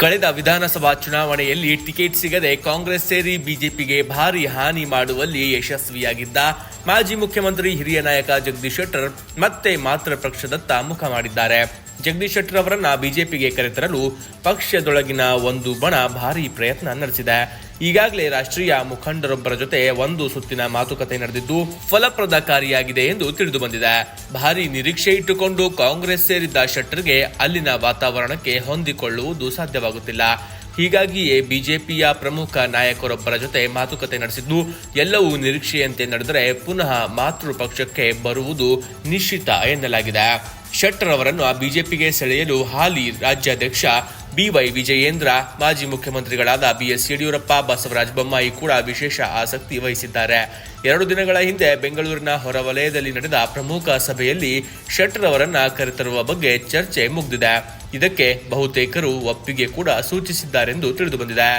ಕಳೆದ ವಿಧಾನಸಭಾ ಚುನಾವಣೆಯಲ್ಲಿ ಟಿಕೆಟ್ ಸಿಗದೆ ಕಾಂಗ್ರೆಸ್ ಸೇರಿ ಬಿಜೆಪಿಗೆ ಭಾರಿ ಹಾನಿ ಮಾಡುವಲ್ಲಿ ಯಶಸ್ವಿಯಾಗಿದ್ದ ಮಾಜಿ ಮುಖ್ಯಮಂತ್ರಿ ಹಿರಿಯ ನಾಯಕ ಜಗದೀಶ್ ಶೆಟ್ಟರ್ ಮತ್ತೆ ಮಾತ್ರ ಪಕ್ಷದತ್ತ ಮುಖ ಮಾಡಿದ್ದಾರೆ. ಜಗದೀಶ್ ಶೆಟ್ಟರ್ ಅವರನ್ನ ಬಿಜೆಪಿಗೆ ಕರೆತರಲು ಪಕ್ಷದೊಳಗಿನ ಒಂದು ಬಣ ಭಾರಿ ಪ್ರಯತ್ನ ನಡೆಸಿದೆ. ಈಗಾಗಲೇ ರಾಷ್ಟ್ರೀಯ ಮುಖಂಡರೊಬ್ಬರ ಜೊತೆ ಒಂದು ಸುತ್ತಿನ ಮಾತುಕತೆ ನಡೆದಿದ್ದು ಫಲಪ್ರದಕಾರಿಯಾಗಿದೆ ಎಂದು ತಿಳಿದು ಬಂದಿದೆ. ಭಾರಿ ನಿರೀಕ್ಷೆ ಇಟ್ಟುಕೊಂಡು ಕಾಂಗ್ರೆಸ್ ಸೇರಿದ್ದ ಶೆಟ್ಟರ್ಗೆ ಅಲ್ಲಿನ ವಾತಾವರಣಕ್ಕೆ ಹೊಂದಿಕೊಳ್ಳುವುದು ಸಾಧ್ಯವಾಗುತ್ತಿಲ್ಲ. ಹೀಗಾಗಿಯೇ ಬಿಜೆಪಿಯ ಪ್ರಮುಖ ನಾಯಕರೊಬ್ಬರ ಜೊತೆ ಮಾತುಕತೆ ನಡೆಸಿದ್ದು, ಎಲ್ಲವೂ ನಿರೀಕ್ಷೆಯಂತೆ ನಡೆದರೆ ಪುನಃ ಮಾತೃ ಪಕ್ಷಕ್ಕೆ ಬರುವುದು ನಿಶ್ಚಿತ ಎನ್ನಲಾಗಿದೆ. ಶೆಟ್ಟರ್ ಅವರನ್ನು ಬಿಜೆಪಿಗೆ ಸೆಳೆಯಲು ಹಾಲಿ ರಾಜ್ಯಾಧ್ಯಕ್ಷ ಬಿವೈ ವಿಜಯೇಂದ್ರ, ಮಾಜಿ ಮುಖ್ಯಮಂತ್ರಿಗಳಾದ ಬಿಎಸ್ ಯಡಿಯೂರಪ್ಪ, ಬಸವರಾಜ ಬೊಮ್ಮಾಯಿ ಕೂಡ ವಿಶೇಷ ಆಸಕ್ತಿ ವಹಿಸಿದ್ದಾರೆ. ಎರಡು ದಿನಗಳ ಹಿಂದೆ ಬೆಂಗಳೂರಿನ ಹೊರವಲಯದಲ್ಲಿ ನಡೆದ ಪ್ರಮುಖ ಸಭೆಯಲ್ಲಿ ಶೆಟ್ಟರ್ ಅವರನ್ನ ಕರೆತರುವ ಬಗ್ಗೆ ಚರ್ಚೆ ಮುಗಿದಿದೆ. ಇದಕ್ಕೆ ಬಹುತೇಕರು ಒಪ್ಪಿಗೆ ಕೂಡ ಸೂಚಿಸಿದ್ದಾರೆಂದು ತಿಳಿದುಬಂದಿದೆ.